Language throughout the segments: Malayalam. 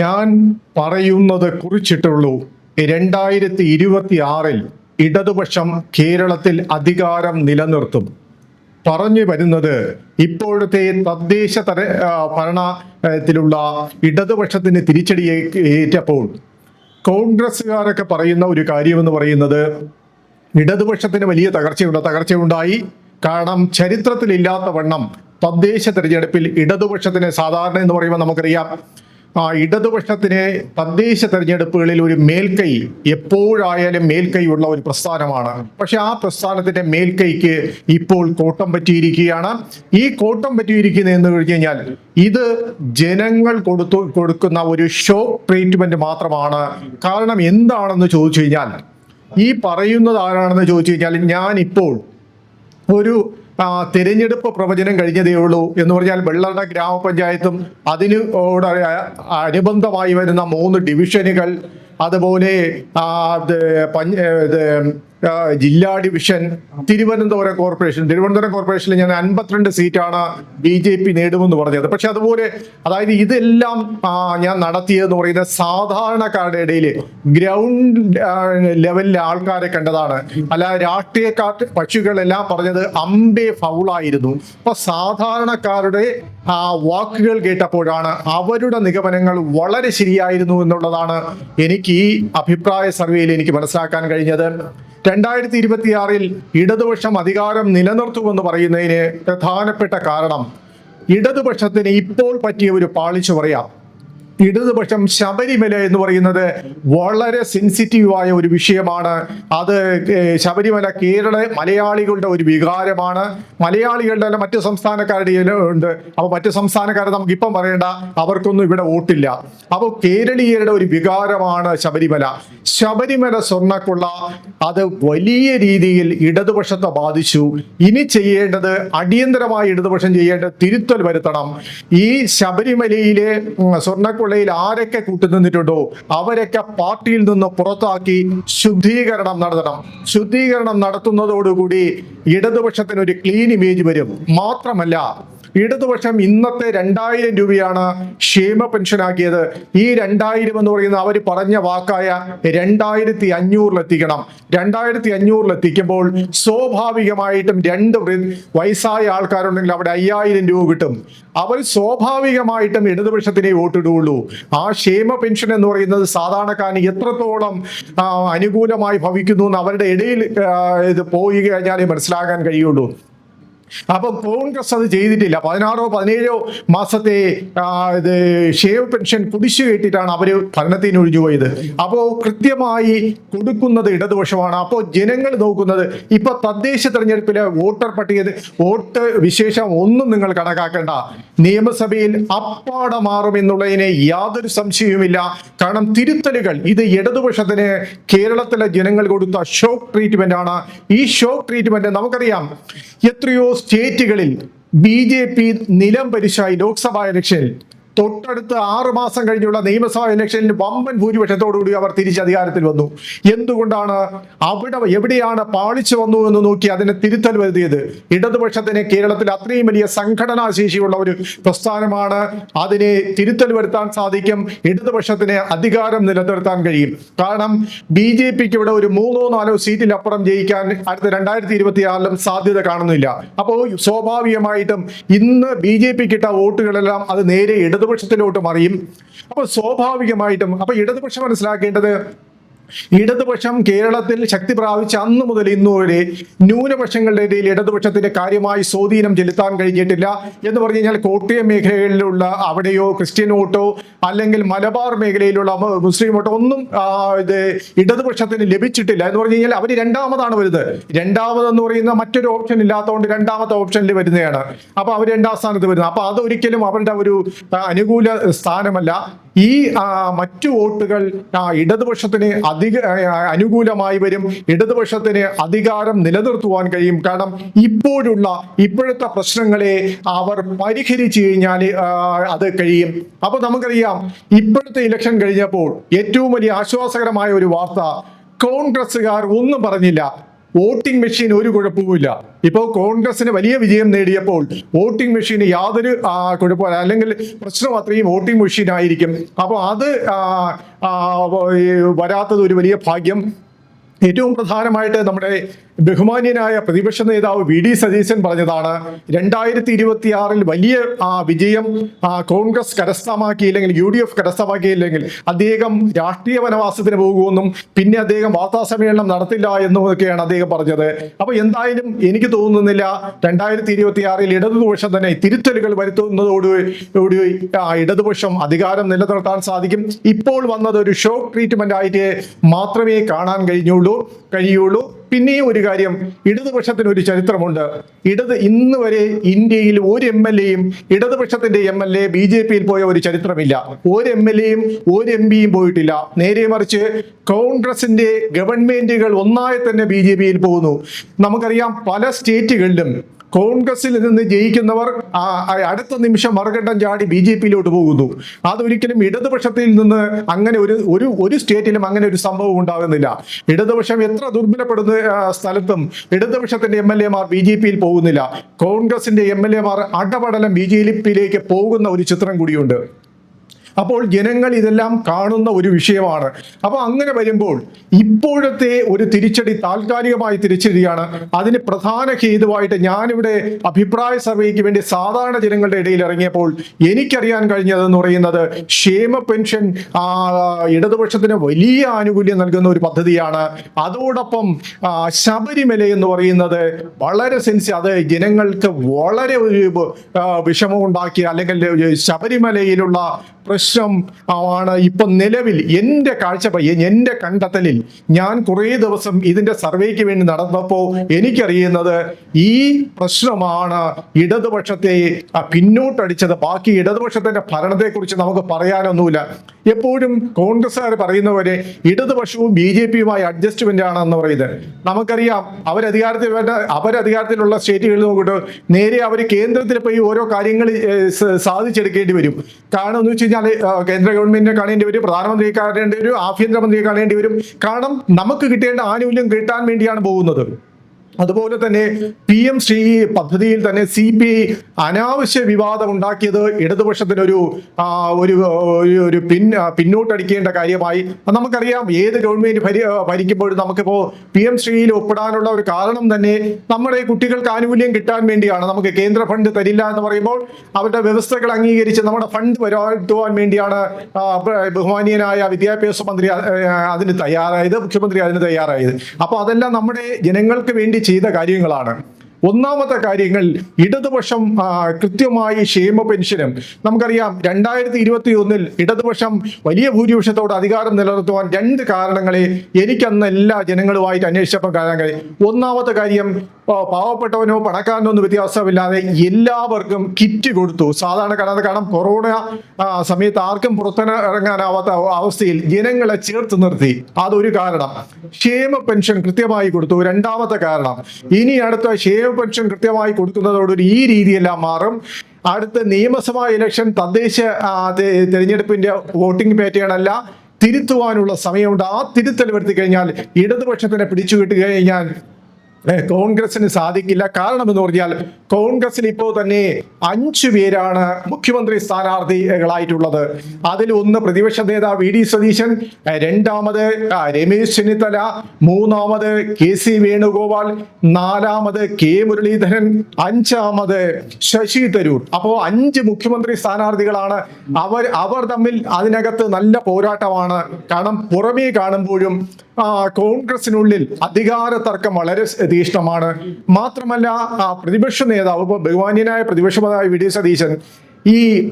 ഞാൻ പറയുന്നത് കുറിച്ചിട്ടുള്ളൂ. രണ്ടായിരത്തി ഇരുപത്തി ആറിൽ ഇടതുപക്ഷം കേരളത്തിൽ അധികാരം നിലനിർത്തും. പറഞ്ഞു വരുന്നത് ഇപ്പോഴത്തെ തദ്ദേശ തര ഭരണത്തിലുള്ള ഇടതുപക്ഷത്തിന് തിരിച്ചടി ഏറ്റപ്പോൾ കോൺഗ്രസ്സുകാരൊക്കെ പറയുന്ന ഒരു കാര്യമെന്ന് പറയുന്നത് ഇടതുപക്ഷത്തിന് വലിയ തകർച്ചയുണ്ട്. തകർച്ചയുണ്ടായി. കാരണം ചരിത്രത്തിലില്ലാത്ത വണ്ണം തദ്ദേശ തെരഞ്ഞെടുപ്പിൽ ഇടതുപക്ഷത്തിന് സാധാരണ എന്ന് പറയുമ്പോൾ നമുക്കറിയാം. ഇടതുപക്ഷത്തിന് തദ്ദേശ തെരഞ്ഞെടുപ്പുകളിൽ ഒരു മേൽക്കൈ എപ്പോഴായാലും മേൽക്കൈ ഉള്ള ഒരു പ്രസ്ഥാനമാണ്. പക്ഷെ ആ പ്രസ്ഥാനത്തിന്റെ മേൽക്കൈക്ക് ഇപ്പോൾ കോട്ടം പറ്റിയിരിക്കുകയാണ്. ഈ കോട്ടം പറ്റിയിരിക്കുന്നത് എന്ന് കഴിഞ്ഞു കഴിഞ്ഞാൽ ഇത് ജനങ്ങൾ കൊടുത്തു കൊടുക്കുന്ന ഒരു ഷോ ട്രീറ്റ്മെന്റ് മാത്രമാണ്. കാരണം എന്താണെന്ന് ചോദിച്ചു കഴിഞ്ഞാൽ ഈ പറയുന്നത് ആരാണെന്ന് ചോദിച്ചു കഴിഞ്ഞാൽ ഞാൻ ഇപ്പോൾ ഒരു ആ, തിരഞ്ഞെടുപ്പ് പ്രവചനം കഴിഞ്ഞതേ ഉള്ളൂ എന്ന് പറഞ്ഞാൽ വെള്ളറട ഗ്രാമപഞ്ചായത്തും അതിന് ഓട് അനുബന്ധമായി വരുന്ന മൂന്ന് ഡിവിഷനുകൾ അതുപോലെ ജില്ലാ ഡിവിഷൻ തിരുവനന്തപുരം കോർപ്പറേഷൻ. തിരുവനന്തപുരം കോർപ്പറേഷനിൽ ഞാൻ അൻപത്തിരണ്ട് സീറ്റാണ് ബി ജെ പി നേടുമെന്ന് പറഞ്ഞത്. പക്ഷെ അതുപോലെ അതായത് ഇതെല്ലാം ഞാൻ നടത്തിയതെന്ന് പറയുന്ന സാധാരണക്കാരുടെ ഇടയിൽ ഗ്രൗണ്ട് ലെവലിലെ ആൾക്കാരെ കണ്ടതാണ്. അല്ല രാഷ്ട്രീയക്കാർ പക്ഷികളെല്ലാം പറഞ്ഞത് അമ്പേ ഫൗളായിരുന്നു. അപ്പൊ സാധാരണക്കാരുടെ ആ വാക്കുകൾ കേട്ടപ്പോഴാണ് അവരുടെ നിഗമനങ്ങൾ വളരെ ശരിയായിരുന്നു എന്നുള്ളതാണ് എനിക്ക് ഈ അഭിപ്രായ സർവേയിൽ എനിക്ക് മനസ്സിലാക്കാൻ കഴിഞ്ഞത്. രണ്ടായിരത്തി ഇരുപത്തിയാറിൽ ഇടതുപക്ഷം അധികാരം നിലനിർത്തുമെന്ന് പറയുന്നതിന് പ്രധാനപ്പെട്ട കാരണം ഇടതുപക്ഷത്തിന് ഇപ്പോൾ പറ്റിയ ഒരു പാളിച്ചു പറയാം ഇടതുപക്ഷം ശബരിമല എന്ന് പറയുന്നത് വളരെ സെൻസിറ്റീവായ ഒരു വിഷയമാണ്. അത് ശബരിമല കേരള മലയാളികളുടെ ഒരു വികാരമാണ്. മലയാളികളുടെ അല്ല മറ്റു സംസ്ഥാനക്കാരുടെ ഉണ്ട്. അപ്പൊ മറ്റു സംസ്ഥാനക്കാരെ നമുക്ക് ഇപ്പം പറയേണ്ട അവർക്കൊന്നും ഇവിടെ വോട്ടില്ല. അപ്പോൾ കേരളീയരുടെ ഒരു വികാരമാണ് ശബരിമല. ശബരിമല സ്വർണക്കുള്ള അത് വലിയ രീതിയിൽ ഇടതുപക്ഷത്തെ ബാധിച്ചു. ഇനി ചെയ്യേണ്ടത് അടിയന്തരമായി ഇടതുപക്ഷം ചെയ്യേണ്ടത് തിരുത്തൽ വരുത്തണം. ഈ ശബരിമലയിലെ ഉം, സ്വർണക്കുള്ളയിൽ ആരൊക്കെ കൂട്ടുനിന്നിട്ടുണ്ടോ അവരൊക്കെ പാർട്ടിയിൽ നിന്ന് പുറത്താക്കി ശുദ്ധീകരണം നടത്തണം. ശുദ്ധീകരണം നടത്തുന്നതോടുകൂടി ഇടതുപക്ഷത്തിന് ഒരു ക്ലീൻ ഇമേജ് വരും. മാത്രമല്ല ഇടതുപക്ഷം ഇന്നത്തെ രണ്ടായിരം രൂപയാണ് ക്ഷേമ പെൻഷനാക്കിയത്. ഈ രണ്ടായിരം എന്ന് പറയുന്നത് അവർ പറഞ്ഞ വാക്കായ രണ്ടായിരത്തി അഞ്ഞൂറിലെത്തിക്കണം രണ്ടായിരത്തി അഞ്ഞൂറിലെത്തിക്കുമ്പോൾ സ്വാഭാവികമായിട്ടും രണ്ട് വയസ്സായ ആൾക്കാരുണ്ടെങ്കിൽ അവിടെ അയ്യായിരം രൂപ കിട്ടും. അവർ സ്വാഭാവികമായിട്ടും ഇടതുപക്ഷത്തിനെ വോട്ടിടുകയുള്ളൂ. ആ ക്ഷേമ പെൻഷൻ എന്ന് പറയുന്നത് സാധാരണക്കാരന് എത്രത്തോളം അനുകൂലമായി ഭവിക്കുന്നു എന്ന് അവരുടെ ഇടയിൽ ഇത് പോയി കഴിഞ്ഞാലേ മനസ്സിലാക്കാൻ കഴിയുള്ളൂ. അപ്പൊ കോൺഗ്രസ് അത് ചെയ്തിട്ടില്ല. പതിനാറോ പതിനേഴോ മാസത്തെ ഇത് ഷേവ് പെൻഷൻ കുടിശ്ശു കേട്ടിട്ടാണ് അവർ ഭരണത്തിന് ഒഴിഞ്ഞു പോയത്. അപ്പോ കൃത്യമായി കൊടുക്കുന്നത് ഇടതുപക്ഷമാണ്. അപ്പോൾ ജനങ്ങൾ നോക്കുന്നത് ഇപ്പൊ തദ്ദേശ തെരഞ്ഞെടുപ്പിലെ വോട്ടർ പട്ടിക വോട്ട് വിശേഷം ഒന്നും നിങ്ങൾ കണക്കാക്കേണ്ട. നിയമസഭയിൽ അപ്പാട മാറും എന്നുള്ളതിന് യാതൊരു സംശയവുമില്ല. കാരണം തിരുത്തലുകൾ ഇത് ഇടതുപക്ഷത്തിന് കേരളത്തിലെ ജനങ്ങൾ കൊടുത്ത ഷോക്ക് ട്രീറ്റ്മെന്റ് ആണ്. ഈ ഷോക്ക് ട്രീറ്റ്മെന്റ് നമുക്കറിയാം. എത്രയോ സ്റ്റേറ്റുകളിൽ ബി ജെ പി നിലം പരിശായി ലോക്സഭാ ഇലക്ഷനിൽ തൊട്ടടുത്ത് ആറ് മാസം കഴിഞ്ഞുള്ള നിയമസഭാ ഇലക്ഷനിൽ വമ്പൻ ഭൂരിപക്ഷത്തോടുകൂടി അവർ തിരിച്ച് അധികാരത്തിൽ വന്നു. എന്തുകൊണ്ടാണ്? അവിടെ എവിടെയാണ് പാളിച്ചു വന്നു എന്ന് നോക്കി അതിനെ തിരുത്തൽ വരുത്തിയത്? ഇടതുപക്ഷത്തിന് കേരളത്തിൽ അത്രയും വലിയ സംഘടനാ ശേഷിയുള്ള ഒരു പ്രസ്ഥാനമാണ്. അതിനെ തിരുത്തൽ വരുത്താൻ സാധിക്കും. ഇടതുപക്ഷത്തിന് അധികാരം നിലനിർത്താൻ കഴിയും. കാരണം ബി ജെ പിക്ക് ഇവിടെ ഒരു മൂന്നോ നാലോ സീറ്റിലപ്പുറം ജയിക്കാൻ അടുത്ത രണ്ടായിരത്തി ഇരുപത്തിയാറിലും സാധ്യത കാണുന്നില്ല. അപ്പോൾ സ്വാഭാവികമായിട്ടും ഇന്ന് ബി ജെ പി കിട്ട വോട്ടുകളെല്ലാം അത് നേരെ ഇടതുപക്ഷത്തിലോട്ട് മറിയും. അപ്പോൾ സ്വാഭാവികമായിട്ടും അപ്പൊ ഇടതുപക്ഷം മനസ്സിലാക്കേണ്ടത് ഇടതുപക്ഷം കേരളത്തിൽ ശക്തി പ്രാപിച്ച അന്ന് മുതൽ ഇന്നു വരെ ന്യൂനപക്ഷങ്ങളുടെ ഇടയിൽ ഇടതുപക്ഷത്തിന്റെ കാര്യമായി സ്വാധീനം ചെലുത്താൻ കഴിഞ്ഞിട്ടില്ല എന്ന് പറഞ്ഞു കഴിഞ്ഞാൽ കോട്ടയം മേഖലകളിലുള്ള അവിടെയോ ക്രിസ്ത്യൻ വോട്ടോ അല്ലെങ്കിൽ മലബാർ മേഖലയിലുള്ള മുസ്ലിം വോട്ടോ ഒന്നും ഇത് ഇടതുപക്ഷത്തിന് ലഭിച്ചിട്ടില്ല എന്ന് പറഞ്ഞു കഴിഞ്ഞാൽ അവർ രണ്ടാമതാണ് വരുന്നത് രണ്ടാമതെന്ന് പറയുന്ന മറ്റൊരു ഓപ്ഷൻ ഇല്ലാത്തതുകൊണ്ട് രണ്ടാമത്തെ ഓപ്ഷനിൽ വരുന്നതാണ്. അപ്പൊ അവർ രണ്ടാം സ്ഥാനത്ത് വരുന്നത്. അപ്പൊ അതൊരിക്കലും അവരുടെ ഒരു അനുകൂല സ്ഥാനമല്ല. ഈ മറ്റു വോട്ടുകൾ ഇടതുപക്ഷത്തിന് അധിക അനുകൂലമായി വരും. ഇടതുപക്ഷത്തിന് അധികാരം നിലനിർത്തുവാൻ കഴിയും. കാരണം ഇപ്പോഴുള്ള ഇപ്പോഴത്തെ പ്രശ്നങ്ങളെ അവർ പരിഹരിച്ചു കഴിഞ്ഞാൽ അത് കഴിയും. അപ്പൊ നമുക്കറിയാം ഇപ്പോഴത്തെ ഇലക്ഷൻ കഴിഞ്ഞപ്പോൾ ഏറ്റവും വലിയ ആശ്വാസകരമായ ഒരു വാർത്ത കോൺഗ്രസ്സുകാർ ഒന്നും പറഞ്ഞില്ല. വോട്ടിംഗ് മെഷീൻ ഒരു കുഴപ്പവുമില്ല. ഇപ്പോൾ കോൺഗ്രസിന് വലിയ വിജയം നേടിയപ്പോൾ വോട്ടിംഗ് മെഷീന് യാതൊരു കുഴപ്പമില്ല അല്ലെങ്കിൽ പ്രശ്നം അത്രയും വോട്ടിംഗ് മെഷീൻ ആയിരിക്കും. അപ്പോൾ അത് വരാത്തത് ഒരു വലിയ ഭാഗ്യം. ഏറ്റവും പ്രധാനമായിട്ട് നമ്മുടെ ബഹുമാന്യനായ പ്രതിപക്ഷ നേതാവ് വി ഡി സതീശൻ പറഞ്ഞതാണ് രണ്ടായിരത്തി ഇരുപത്തി ആറിൽ വലിയ വിജയം കോൺഗ്രസ് കരസ്ഥമാക്കിയില്ലെങ്കിൽ യു ഡി എഫ് കരസ്ഥമാക്കിയില്ലെങ്കിൽ അദ്ദേഹം രാഷ്ട്രീയ വനവാസത്തിന് പോകുമെന്നും പിന്നെ അദ്ദേഹം വാർത്താ സമ്മേളനം നടത്തില്ല എന്നുമൊക്കെയാണ് അദ്ദേഹം പറഞ്ഞത്. അപ്പൊ എന്തായാലും എനിക്ക് തോന്നുന്നില്ല രണ്ടായിരത്തി ഇരുപത്തി ആറിൽ ഇടതുപക്ഷം തന്നെ തിരുത്തലുകൾ വരുത്തുന്നതോടുകൂടി ഇടതുപക്ഷം അധികാരം നിലനിർത്താൻ സാധിക്കും. ഇപ്പോൾ വന്നത് ഒരു ഷോക്ക് ട്രീറ്റ്മെന്റ് ആയിട്ട് മാത്രമേ കാണാൻ കഴിഞ്ഞുള്ളൂ കഴിയുള്ളൂ. പിന്നെയും ഒരു കാര്യം ഇടതുപക്ഷത്തിന് ഒരു ചരിത്രമുണ്ട്. ഇടത് ഇന്ന് വരെ ഇന്ത്യയിൽ ഒരു എം എൽ എയും ഇടതുപക്ഷത്തിന്റെ M L A B J പിയിൽ പോയ ഒരു ചരിത്രമില്ല. ഒരു എം എൽ എയും ഒരു എം പിയും പോയിട്ടില്ല. നേരെ മറിച്ച് കോൺഗ്രസിന്റെ ഗവൺമെന്റുകൾ ഒന്നായി തന്നെ ബി ജെ പിയിൽ പോകുന്നു. നമുക്കറിയാം പല സ്റ്റേറ്റുകളിലും കോൺഗ്രസിൽ നിന്ന് ജയിക്കുന്നവർ അടുത്ത നിമിഷം മറുകണ്ഠം ചാടി ബി ജെ പിയിലോട്ട് പോകുന്നു. അതൊരിക്കലും ഇടതുപക്ഷത്തിൽ നിന്ന് അങ്ങനെ ഒരു ഒരു ഒരു സ്റ്റേറ്റിലും അങ്ങനെ ഒരു സംഭവം ഉണ്ടാകുന്നില്ല. ഇടതുപക്ഷം എത്ര ദുർബലപ്പെടുന്ന സ്ഥലത്തും ഇടതുപക്ഷത്തിന്റെ എം എൽ എമാർ ബി ജെ പിയിൽ പോകുന്നില്ല. കോൺഗ്രസിന്റെ എം എൽ എമാർ അടപടലം ബി ജെ പിയിലേക്ക് പോകുന്ന ഒരു ചിത്രം കൂടിയുണ്ട്. അപ്പോൾ ജനങ്ങൾ ഇതെല്ലാം കാണുന്ന ഒരു വിഷയമാണ്. അപ്പോൾ അങ്ങനെ വരുമ്പോൾ ഇപ്പോഴത്തെ ഒരു തിരിച്ചടി താൽക്കാലികമായ തിരിച്ചടിയാണ് അതിന് പ്രധാന ഹേതുവായിട്ട് ഞാനിവിടെ അഭിപ്രായ സർവേക്ക് വേണ്ടി സാധാരണ ജനങ്ങളുടെ ഇടയിൽ ഇറങ്ങിയപ്പോൾ എനിക്കറിയാൻ കഴിഞ്ഞതെന്ന് പറയുന്നത് ക്ഷേമ പെൻഷൻ ഇടതുപക്ഷത്തിന് വലിയ ആനുകൂല്യം നൽകുന്ന ഒരു പദ്ധതിയാണ്. അതോടൊപ്പം ശബരിമല എന്ന് പറയുന്നത് വളരെ സെൻസി അത് ജനങ്ങൾക്ക് വളരെ ഒരു വിഷമം വിഷമമുണ്ടാക്കിയ അല്ലെങ്കിൽ ശബരിമലയിലുള്ള പ്രശ്നം ആണ് ഇപ്പൊ നിലവിൽ എന്റെ കാഴ്ചപ്പയ്യൻ എന്റെ കണ്ടെത്തലിൽ ഞാൻ കുറേ ദിവസം ഇതിന്റെ സർവേക്ക് വേണ്ടി നടന്നപ്പോൾ എനിക്കറിയുന്നത് ഈ പ്രശ്നമാണ് ഇടതുപക്ഷത്തെ പിന്നോട്ടടിച്ചത്. ബാക്കി ഇടതുപക്ഷത്തിന്റെ ഭരണത്തെക്കുറിച്ച് നമുക്ക് പറയാനൊന്നുമില്ല. എപ്പോഴും കോൺഗ്രസ്സുകാർ പറയുന്ന പോലെ ഇടതുപക്ഷവും ബി ജെ പിയുമായി അഡ്ജസ്റ്റ്മെന്റ് ആണെന്ന് പറയുന്നത്. നമുക്കറിയാം അവരധികാരത്തിൽ വേണ്ട അവരധികാരത്തിലുള്ള സ്റ്റേറ്റുകളിൽ നോക്കിയിട്ട് നേരെ അവർ കേന്ദ്രത്തിൽ പോയി ഓരോ കാര്യങ്ങൾ സാധിച്ചെടുക്കേണ്ടി വരും. കാരണം എന്ന് വെച്ച് കഴിഞ്ഞാൽ കേന്ദ്ര ഗവൺമെന്റിനെ കാണേണ്ടി വരും പ്രധാനമന്ത്രിയെ കാണേണ്ടി വരും ആഭ്യന്തരമന്ത്രിയെ കാണേണ്ടി വരും. കാരണം നമുക്ക് കിട്ടേണ്ട ആനുകൂല്യം കിട്ടാൻ വേണ്ടിയാണ് പോകുന്നത്. അതുപോലെ തന്നെ പി എം ശ്രീ പദ്ധതിയിൽ തന്നെ സി പി ഐ അനാവശ്യ വിവാദം ഉണ്ടാക്കിയത് ഇടതുപക്ഷത്തിനൊരു ഒരു ഒരു- പിൻ പിന്നോട്ടടിക്കേണ്ട കാര്യമായി. നമുക്കറിയാം ഏത് ഗവൺമെന്റ് ഭരി ഭരിക്കുമ്പോഴും നമുക്കിപ്പോ പി എം ശ്രീയിൽ ഒപ്പിടാനുള്ള ഒരു കാരണം തന്നെ നമ്മുടെ കുട്ടികൾക്ക് ആനുകൂല്യം കിട്ടാൻ വേണ്ടിയാണ്. നമുക്ക് കേന്ദ്ര ഫണ്ട് തരില്ല എന്ന് പറയുമ്പോൾ അവരുടെ വ്യവസ്ഥകൾ അംഗീകരിച്ച് നമ്മുടെ ഫണ്ട് വരുത്തുവാൻ വേണ്ടിയാണ് ബഹുമാനീയനായ വിദ്യാഭ്യാസ മന്ത്രി അതിന് തയ്യാറായത് മുഖ്യമന്ത്രി അതിന് തയ്യാറായത്. അപ്പോൾ അതെല്ലാം നമ്മുടെ ജനങ്ങൾക്ക് വേണ്ടി ചെയ്ത കാര്യങ്ങളാണ്. ഒന്നാമത്തെ കാര്യങ്ങൾ ഇടതുപക്ഷം കൃത്യമായി ക്ഷേമ പെൻഷനും. നമുക്കറിയാം രണ്ടായിരത്തി ഇരുപത്തി ഒന്നിൽ ഇടതുപക്ഷം വലിയ ഭൂരിപക്ഷത്തോട് അധികാരം നിലനിർത്തുവാൻ രണ്ട് കാരണങ്ങളെ എനിക്കന്ന് എല്ലാ ജനങ്ങളുമായിട്ട് അന്വേഷിച്ചപ്പോൾ കാണാൻ കഴിയും ഒന്നാമത്തെ കാര്യം പാവപ്പെട്ടവനോ പണക്കാരനോ ഒന്നും വ്യത്യാസമില്ലാതെ എല്ലാവർക്കും കിറ്റ് കൊടുത്തു. സാധാരണ കാരണം കാരണം കൊറോണ സമയത്ത് ആർക്കും പുറത്തിറങ്ങാനാവാത്ത അവസ്ഥയിൽ ജനങ്ങളെ ചേർത്ത് നിർത്തി. അതൊരു കാരണം. ക്ഷേമ പെൻഷൻ കൃത്യമായി കൊടുത്തു. രണ്ടാമത്തെ കാരണം. ഇനി അടുത്ത ക്ഷേമ പെൻഷൻ കൃത്യമായി കൊടുക്കുന്നതോടൊരു ഈ രീതിയെല്ലാം മാറും. അടുത്ത നിയമസഭാ ഇലക്ഷൻ തദ്ദേശ തെരഞ്ഞെടുപ്പിന്റെ വോട്ടിംഗ് പാറ്റേൺ അല്ല തിരുത്തുവാനുള്ള സമയമുണ്ട്. ആ തിരുത്തൽ വരുത്തി കഴിഞ്ഞാൽ ഇടതുപക്ഷത്തിനെ പിടിച്ചു കിട്ടി കഴിഞ്ഞാൽ ഏ, കോൺഗ്രസിന് സാധിക്കില്ല. കാരണം എന്ന് പറഞ്ഞാൽ കോൺഗ്രസിൽ ഇപ്പോൾ തന്നെ അഞ്ചു പേരാണ് മുഖ്യമന്ത്രി സ്ഥാനാർത്ഥികളായിട്ടുള്ളത്. അതിൽ ഒന്ന് പ്രതിപക്ഷ നേതാവ് വി ഡി സതീശൻ രണ്ടാമത് രമേശ് ചെന്നിത്തല മൂന്നാമത് കെ സി വേണുഗോപാൽ നാലാമത് കെ മുരളീധരൻ അഞ്ചാമത് ശശി തരൂർ. അപ്പോൾ അഞ്ച് മുഖ്യമന്ത്രി സ്ഥാനാർത്ഥികളാണ്. അവർ അവർ തമ്മിൽ അതിനകത്ത് നല്ല പോരാട്ടമാണ്. കാരണം പുറമേ കാണുമ്പോഴും കോൺഗ്രസിനുള്ളിൽ അധികാര തർക്കം വളരെ തീഷ്ണമാണ്. മാത്രമല്ല പ്രതിപക്ഷ നേതാവ് ബഹുമാന്യനായ പ്രതിപക്ഷ നേതാവ് വി. ഡി. സതീശൻ ഈ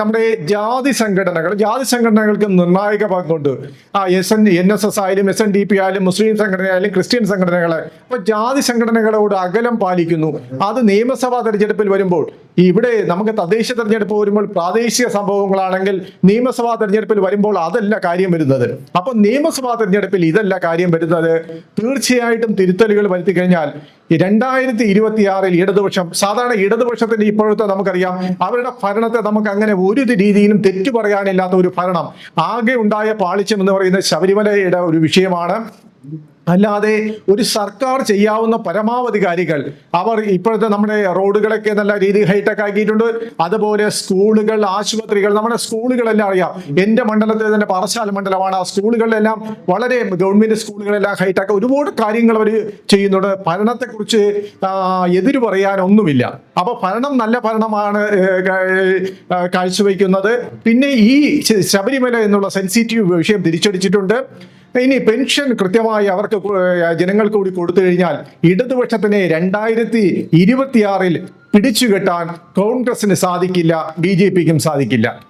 നമ്മുടെ ജാതി സംഘടനകൾ ജാതി സംഘടനകൾക്ക് നിർണായക പങ്കുണ്ട്. ആ S N N S S ആയാലും എസ് എൻ ഡി പി ആയാലും മുസ്ലിം സംഘടനയായാലും ക്രിസ്ത്യൻ സംഘടനകളെ. അപ്പൊ ജാതി സംഘടനകളോട് അകലം പാലിക്കുന്നു. അത് നിയമസഭാ തെരഞ്ഞെടുപ്പിൽ വരുമ്പോൾ ഇവിടെ നമുക്ക് തദ്ദേശ തെരഞ്ഞെടുപ്പ് വരുമ്പോൾ പ്രാദേശിക സംഭവങ്ങളാണെങ്കിൽ നിയമസഭാ തെരഞ്ഞെടുപ്പിൽ വരുമ്പോൾ അതല്ല കാര്യം വരുന്നത്. അപ്പൊ നിയമസഭാ തെരഞ്ഞെടുപ്പിൽ ഇതല്ല കാര്യം വരുന്നത്. തീർച്ചയായിട്ടും തിരുത്തലുകൾ വരുത്തി കഴിഞ്ഞാൽ രണ്ടായിരത്തി ഇരുപത്തി ആറിൽ ഇടതുപക്ഷം സാധാരണ ഇടതുപക്ഷത്തിന്റെ ഇപ്പോഴത്തെ നമുക്കറിയാം അവരുടെ ഭരണത്തെ നമുക്ക് അങ്ങനെ ഒരു രീതിയിലും തെറ്റു പറയാനില്ലാത്ത ഒരു ഭരണം. ആകെ ഉണ്ടായ പാളിച്ചം എന്ന് പറയുന്നത് ശബരിമലയുടെ ഒരു വിഷയമാണ്. അല്ലാതെ ഒരു സർക്കാർ ചെയ്യാവുന്ന പരമാവധി കാര്യങ്ങൾ. അവർ ഇപ്പോഴത്തെ നമ്മുടെ റോഡുകളൊക്കെ നല്ല രീതിയിൽ ഹൈടെക് ആക്കിയിട്ടുണ്ട്. അതുപോലെ സ്കൂളുകൾ ആശുപത്രികൾ നമ്മുടെ സ്കൂളുകളെല്ലാം അറിയാം. എന്റെ മണ്ഡലത്തിൽ തന്നെ പാറശാല മണ്ഡലമാണ്. ആ സ്കൂളുകളിലെല്ലാം വളരെ ഗവൺമെന്റ് സ്കൂളുകളെല്ലാം ഹൈടെക് ഒരുപാട് കാര്യങ്ങൾ അവർ ചെയ്യുന്നുണ്ട്. ഭരണത്തെക്കുറിച്ച് എതിര് പറയാനൊന്നുമില്ല. അപ്പൊ ഭരണം നല്ല ഭരണമാണ് കാഴ്ചവെക്കുന്നത്. പിന്നെ ഈ ശബരിമല എന്നുള്ള സെൻസിറ്റീവ് വിഷയം തിരിച്ചടിച്ചിട്ടുണ്ട്. ഇനി പെൻഷൻ കൃത്യമായി അവർക്ക് ജനങ്ങൾക്ക് കൂടി കൊടുത്തു കഴിഞ്ഞാൽ ഇടതുപക്ഷത്തിനെ രണ്ടായിരത്തി ഇരുപത്തിയാറിൽ പിടിച്ചുകെട്ടാൻ കോൺഗ്രസിന് സാധിക്കില്ല ബി ജെ പിക്കും സാധിക്കില്ല.